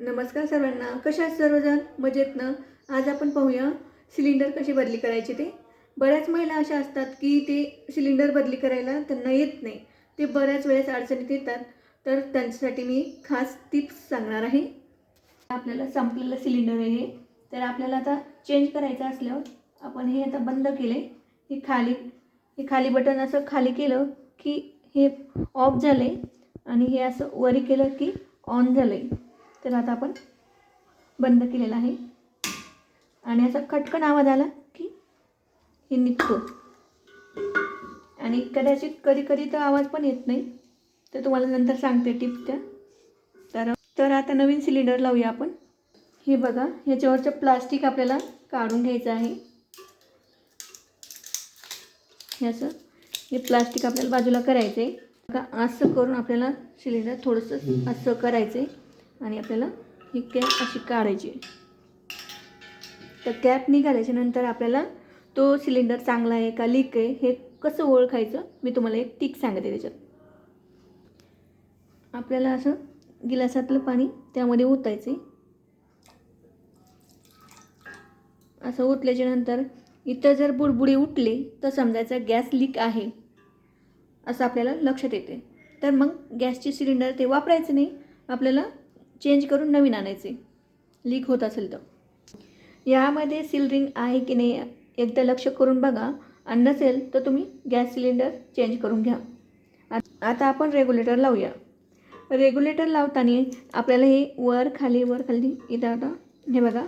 नमस्कार सर्वांना. कशा सर्वजण? मजेत न? आज आपण पाहूया सिलेंडर कशी बदली करायची ते. बऱ्याच महिला अशा असतात की ते सिलेंडर बदली करायला त्यांना येत नाही. ते बऱ्याच वेळेस अडचणीत येतात. तर त्यांच्यासाठी मी खास टिप्स सांगणार आहे. आपल्याला संपलेलं सिलेंडर आहे हे. तर आपल्याला आता चेंज करायचं असल्यावर आपण हे आता बंद केले हे खाली हे खाली बटन असं खाली केलं की हे ऑफ झालं आणि हे असं वरी केलं की ऑन झालं आहे तर आता आपण बंद केलेलं आहे. आणि असा खटकन आवाज आला की हे निघतो. आणि कदाचित कधी कधी तर आवाज पण येत नाही. तर तुम्हाला नंतर सांगते टिप्स त्या तर तर आता नवीन सिलेंडर लावूया आपण. हे बघा ह्याच्यावरचं प्लास्टिक आपल्याला काढून घ्यायचं आहे. हे असं हे प्लास्टिक आपल्याला बाजूला करायचं आहे का असं करून आपल्याला सिलेंडर थोडंसं असं करायचं आहे आणि आपल्याला ही कॅप अशी काढायची आहे. तर कॅप निघाल्याच्या नंतर आपल्याला तो सिलेंडर चांगला आहे का लीक आहे हे कसं ओळखायचं मी तुम्हाला एक टिक सांगते त्याच्यात. आपल्याला असं गिलासातलं पाणी त्यामध्ये ओतायचं आहे असं ओतल्याच्या नंतर इथं जर बुडबुडे उठले तर समजायचं गॅस लीक आहे. असं आपल्याला लक्षात येते तर मग गॅसचे सिलेंडर ते वापरायचं नाही. आपल्याला चेंज करून नवीन आणायचे. लीक होत असेल तर. यामध्ये सील रिंग आहे की नाही एकदा लक्ष करून बघा. आणि नसेल तर तुम्ही गॅस सिलेंडर चेंज करून घ्या. आता आपण रेग्युलेटर लावूया. रेग्युलेटर लावताना आपल्याला हे वर खाली वर खाली इथं आता हे बघा.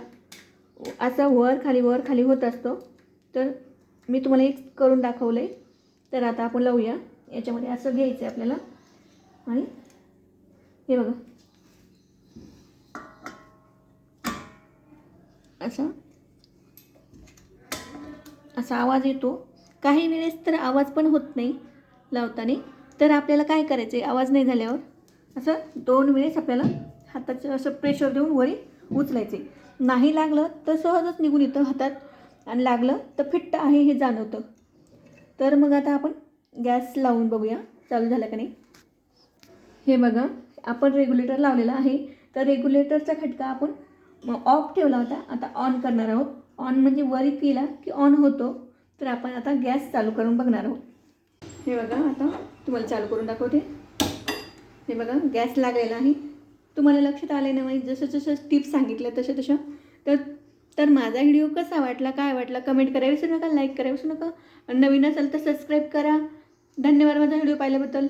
असं वर खाली वर खाली होत असतो. तर मी तुम्हाला एक करून दाखवलं आहे तर आता आपण लावूया. याच्यामध्ये असं घ्यायचं आहे आपल्याला. आणि हे बघा. असा? असा आवाज येतो. काही वेळेस तर आवाज पण होत नाही लावताना. तर आपल्याला काय करायचं आहे आवाज नाही झाल्यावर? असं दोन वेळेस आपल्याला हाताचं असं प्रेशर देऊन वरी उचलायचे नाही लागलं तर सहजच निघून येतं हातात. आणि लागलं तर फिट्ट आहे हे जाणवतं. तर मग आता आपण गॅस लावून बघूया. चालू झालं का नाही? हे बघा आपण रेग्युलेटर लावलेला आहे. तर रेग्युलेटरचा खटका आपण मग ऑफ ठेवला होता. आता ऑन करणार आहोत. ऑन म्हणजे वरी केला की ऑन होतो. तर आपण आता गॅस चालू करून बघणार आहोत. हे बघा आता तुम्हाला चालू करून दाखवते. हे बघा गॅस लागलेला आहे. तुम्हाला लक्षात आले ना माहीत जसं जसं टिप्स सांगितलं तशा तशा. तर तर माझा व्हिडिओ कसा वाटला काय वाटला कमेंट करायला विसरू नका लाईक करायला विसरू नका. नवीन असेल तर सबस्क्राईब करा. धन्यवाद माझा व्हिडिओ पाहिल्याबद्दल.